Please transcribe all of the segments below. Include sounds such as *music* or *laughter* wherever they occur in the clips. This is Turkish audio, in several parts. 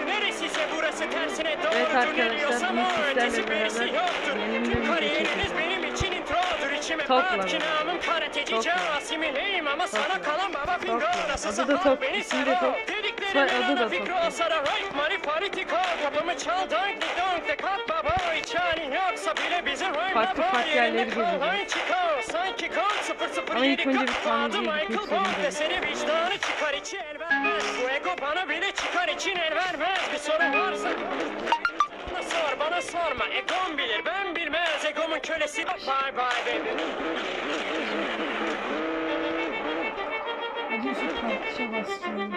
orası neresiyse burası tersine Evet diyorsam bu o sizlerle ötesi beraber yoktur. Tüm kariyeriniz benim için introdur. İçime Topla bat ki beraber. namım karateci Topla. Casimileyim ama sana kalan baba da halk Top, beni ismi de sever Top. Soy Dediklerimin adı da ana fikri Top. o sana right marifaliti kal. Kapımı çal. Dank donk de kat baba Hiç halin yoksa bile bizi rhyme Farklı baba farklı Yerinde yerleri kal line çıkar Sanki kod 007 Ama ilk önce bir kat tamirciye Adı gitmek Michael Bond. Deseni vicdanı çıkar içi el vermez. Bu ego bana bile çıkar için el vermez. Bir sorun varsa bana sor bana sorma. Egom bilir ben bilmez. Egomun kölesi Bye bye baby. Hadi şu kalkışa basacağım.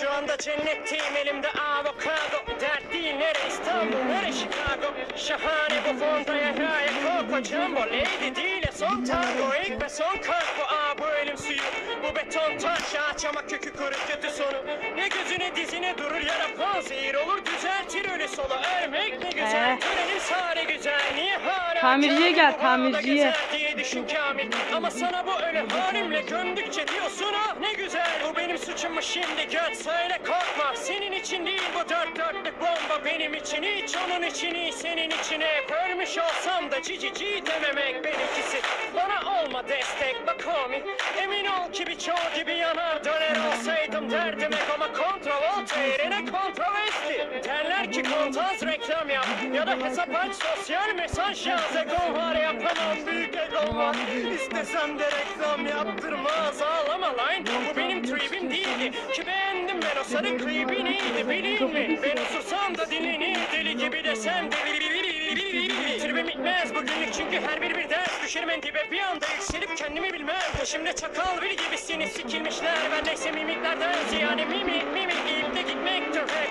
Şu anda cennetteyim elimde avokado. Dert değil nere İstanbul nere Chicago. Şahane bu fondaya hikaye Coco Jumbo. Lady değil son tango ilk ve son kalk bu. Aa bu elim suyu. Bu beton taş ağaç ama kökü kırık kötü sonu. Ne gözüne dizine durur yarapon zehir olur düzeltir ölü solu. Ölmek ne güzel Eh. törenin sare güzel. Niye hala Tamirciye gel, tamirciye. diye düşün Kamil. Ama sana bu öyle halimle gömdükçe diyorsun ah ne güzel. Bu benim suçum mu şimdi. Göt söyle korkma. Senin için değil bu dört dörtlük bomba benim için. Hiç onun için iyi senin için. Hep Ölmüş olsam da cici ci dememek benimkisi Bana olma destek bak homie Emin ol ki birçoğu gibi yanar döner olsaydım derdim hep. Ama kontrol yerine kontroversi Derler ki kontaz reklam yap ya da hesap aç sosyal mesaj yaz. Egom var yapamam büyük egom var İstesem de reklam yaptırmaz. Ağlama lan Bu benim tribim değildi. Ki beğendim ben o sarı klibin iyiydi bilin mi? Ben osursam da dinlenir deli gibi desem de *laughs* Tribim bitmez bugünlük çünkü her biri bir ders Düşerim en dibe. Bir anda yükselip kendimi bilmem. Peşimde çakal biri gibisiniz sikilmişler. Ben neyse mimiklerden ziyade mimik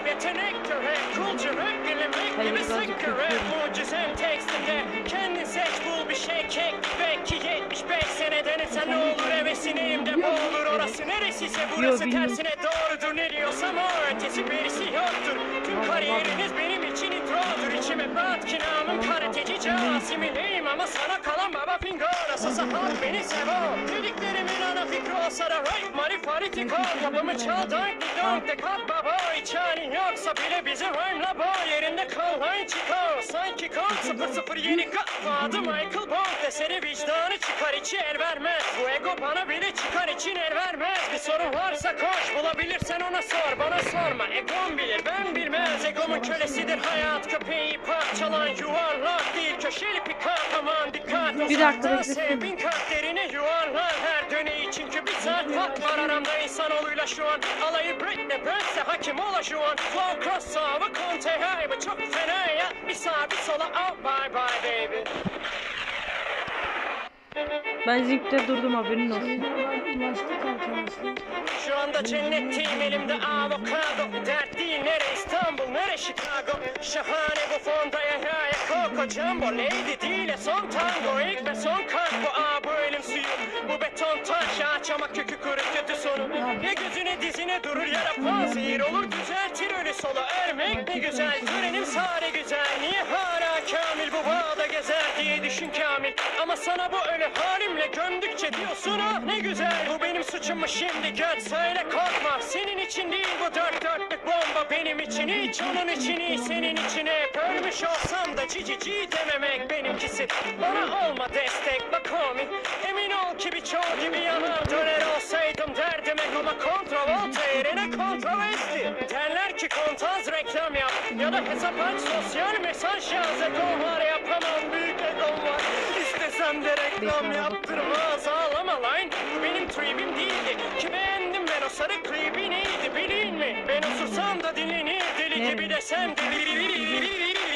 yetenektir hep Culture hep dinlemek Hayır, gibi kötü. hep Mucizem tekstinde Kendin seç bul bir şey kek Belki 75 sene denesen ne olur hevesineyim de bu olur Orası. Neresiyse burası tersine doğrudur. Ne diyorsam o ötesi birisi yoktur. Tüm kariyeriniz benim için introdur. İçime rahat ki namım karateci Casimileyim ama sana kalan baba finger Asasa halk beni sever. Dediklerimin ana fikri olsa da right Marifaliti kal Kapımı çal dank donk de kat baba Hiç halin yoksa bile bizi rhyme'la boğ Yerinde kal line çıkar. Sanki kod 007 kat Adı Michael Bond Deseni vicdanı çıkar içi el vermez. Bu ego bana bile çıkar için el vermez. Bir sorun varsa koş bulabilirsen ona sor. Bana sorma egom bilir ben bilmez. Egomun kölesidir hayat köpeği parçalan Yuvarlak değil köşeli aman dikkat Bir dakika sev bin kalplerine yuvarlar her döneyi. Çünkü bir saat fark var aramda insanoğluyla şu an. Alayı Britney bense hakim ola şu an Flow crossover konte hey bu çok fena ya. Bir sağa bir sola. Out bye bye baby Ben zinkte durdum haberin olsun. Şu anda cennetteyim elimde avokado. Dert değil nere İstanbul nere Chicago? Şahane bu fondaya hikaye Coco Jumbo Lady değil son tango. İlk ve son kalk bu aa bu elim suyu. Bu beton taş ağaç ama kökü kırık kötü sonu. Ne gözüne dizine durur yarapon zehir olur düzeltir ölü solu Ölmek ne güzel törenim sare güzel. Niye hala Kamil bu bağda gezer diye düşün Kamil. Ama sana bu ölü halimle gömdükçe diyorsun ah ne güzel. Bu benim suçum mu şimdi göt söyle korkma. Senin için değil bu dört dörtlük bomba benim için. Hiç onun için iyi senin için hep. Ölmüş olsam da cici ci dememek benimkisi. Bana olma destek bak homie Emin ol ki birçoğu gibi yanar döner olsaydım derdim Ama kontrol yerine kontroversi Derler ki kontaz reklam yap Ya da hesap aç sosyal mesaj yaz. Egom var yapamam büyük egom var. İstesem de reklam yaptırmaz. Ağlama Bu benim tribim değildi. Ki beğendim ben o sarı klibin iyiydi bilin mi? Ben osursam da dinlenir deli gibi desem de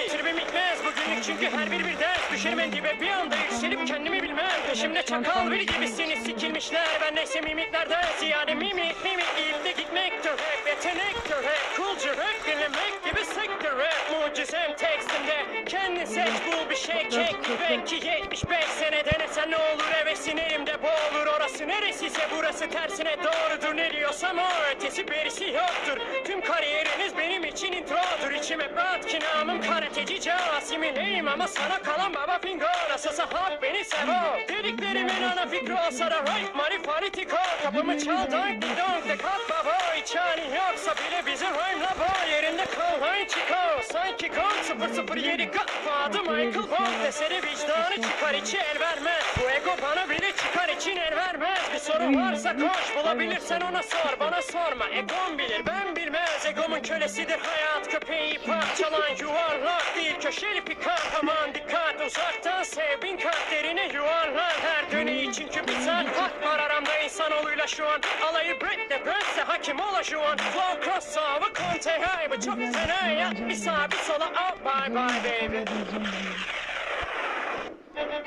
Tribim bitmez bugünlük çünkü her biri bir ders Düşerim en dibe. Bir anda yükselip kendimi bilmem. Peşimde çakal biri gibisiniz. Sikilmişler. Ben neyse mimiklerden ziyade mimik mimik İlde gitmektir hep yetenektir hep Culture hep dinlemek gibi sektör hep Mucizem tekstinde kendin seç bul bir şey kek Belki 75 sene denesen ne olur? Hevesin elimde boğulur Orası neresiyse burası tersine doğrudur. Ne diyorsam o ötesi berisi yoktur. Tüm kariyeriniz benim için introdur. İçime rahat ki namım karateci Casimileyim ama sana kalan baba finger Asasa halk beni sever Dediklerimin ana fikri olsa da right marifaliti kal Kapımı çal. Dank donk de kat baba. Hiç halin yoksa bile bizi rhyme'la bağ yerinde kal Line çıkar. Sanki kan 007 Godfather Michael Bond eseri vicdanı çıkar. İçi el vermez. Bu ego bana el varsa koş bulabilirsen ona sor Bana sorma. Egom bilir ben bilmez. Egomun kölesidir hayat köpeği parçalan yuvarlak değil Köşeli bir kahraman. Dikkat uzaktan sev bin kalplerini yuvarlar. Her döneyi çünkü bir saat fark var aramda insanoğluyla şu an. Alayı Brit'le Bötse hakim ola şu an. Flow cross sağ konte hay bu çok fena ya. Bir sağa bir sola out bye bye baby.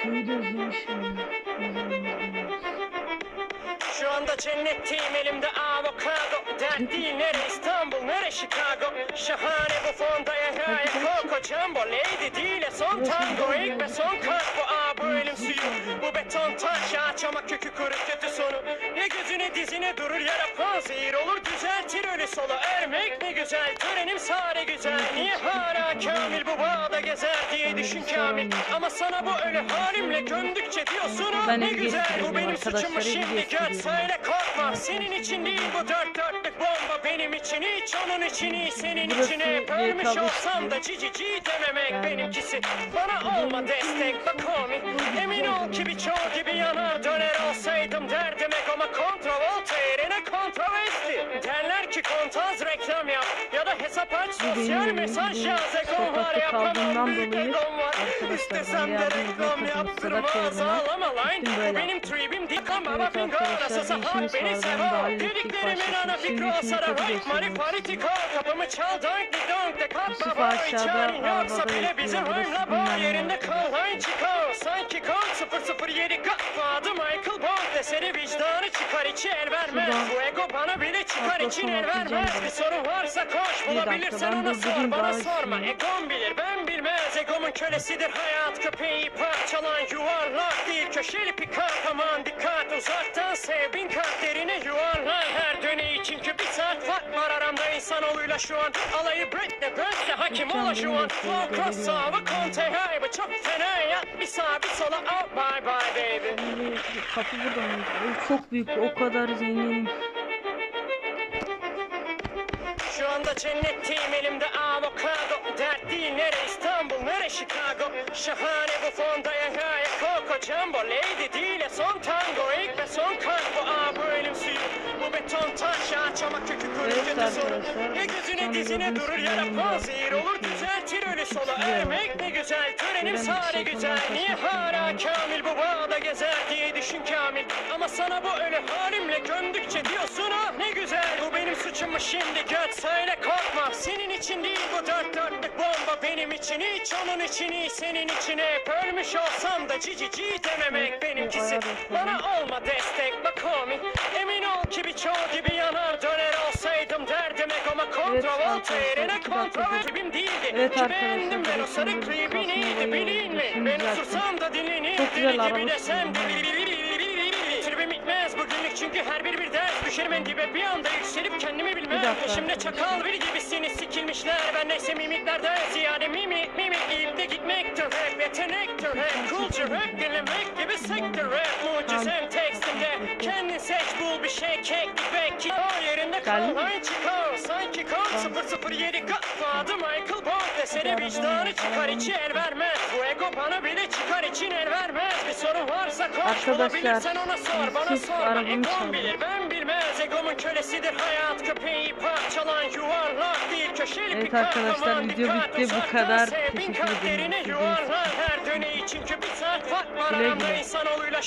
Köyü de özlemişim. Ne zaman izliyoruz? Anda cennetteyim elimde avokado. Dert değil nere? İstanbul nere? Chicago. Şahane bu fonda ya ya Coco Jumbo Lady ya son tango. İlk ve son kat bu aa bu elim suyu. Bu beton taş. Ağaç ama kökü kuru kötü sonu. Ya gözüne dizine durur ya da zehir olur düzeltir ölü solu Ermek ne güzel törenim sare güzel. Niye hala kamil bu bağda gezer diye düşün kamil? Ama sana bu ölü halimle gömdükçe diyorsun ah Ben ne güzel bu benim suçum arkadaşlar, şimdi göt seviyorum. söyle korkma. Senin için değil bu dört dörtlük bomba benim için. Hiç onun için iyi senin Burası bir Bölmüş kabus. olsam da cici ci dememek benimkisi. Bana olma destek bak homie Emin ol ki birçoğu gibi yanar döner olsaydım derdim egoma kontrovolta kontroversi. Derler ki kontaz reklam yap ya da hesap aç sosyal mesaj yaz Egom var yapamam büyük egom var. İstesem de reklam yaptırmaz ağlama gittim Bu benim tribim değil ama arkadaşlar, garasıza bir hak beni hallettik, Dediklerimin ana fikri katı right geçiyoruz. Marifaritika Kapımı çal dank di donk de boy aşağıda, Çaren yoksa bile bekliyor, bizi burası rhyme'la bağ bilmem ne. yerinde kal. Line çıkar sanki kan 007 Godfather Michael Bond eseri vicdanı çıkar içi el vermez. Bu ego bana bile çıkar için el vermez. Bir sorun varsa koş bulabilirsen ona sor bana sorma. Egom bilir ben bilmez. Egomun kölesidir hayat köpeği parçalan yuvarlak değil Köşeli bir kahraman. Dikkat uzaktan sev bin kalplerini yuvarlar Her aramda insanoğluyla şu an Alayı Brit'le Bötse hakim ola şu an Flow cross sağ konte hay bu çok fena ya. Bir sağa bir sola. Out bye bye baby. Kapı burada mı? Çok büyük o kadar zenginim. Şu anda cennetteyim elimde. Avokado Dert değil nere? İstanbul nere? Chicago. Şahane bu fonda. Ya ya ya Coco Jumbo Lady değil son tango. İlk ve son kan bu aa bu elim suyu. Bu beton taş ama kökü sonu arkadaşlar, Ya gözüne dizine durur ya filmde da zehir olur düzeltir solu Güzel. Ermek ne güzel törenim sare şey güzel. Niye hala kamil bu bağda gezer diye düşün kamil? Ama sana bu ölü halimle gömdükçe diyorsun ah ne güzel Bu benim suçum mu şimdi göt söyle için değil bu dört dörtlük bomba benim için hiç onun için iyi senin içine Bölmüş olsam da cici ci dememek benimkisi Bana olma destek bak homie Emin ol ki birçoğu gibi yanar döner olsaydım derdim egoma arkadaşlar, yerine klibim değildi Evet Ki beğendim ben o sarı bir klibi kasma neydi olayı bileyim mi? oldu. Şimdi Ben zaten. sursam da dinlenir deli gibi desem sürüyor. Bugünlük çünkü her bir bir ders Düşerim en dibe bir anda yükselip kendimi bilmem Peşimde çakal bir gibisiniz sikilmişler Ben neyse mimiklerden ziyade mimik mimik İyip de gitmektir rap yetenektir rap Culture rap dinlemek gibi sektör rap Mucizem tekstimde kendin seç bul bir şey keklik belki O yerinde kal. Line çıkar sanki kan 007 Godfather Michael Bond eseri vicdanı çıkar içi el vermez Bu ego bana bile çıkar için el vermez Arkadaşlar, siz arabamı çalın. ben bilmez Egomun kölesidir hayat köpeği parçalan yuvarlak değil Köşeli Evet arkadaşlar, video bitti. Bu kadar. Teşekkür ederim. Güle güle.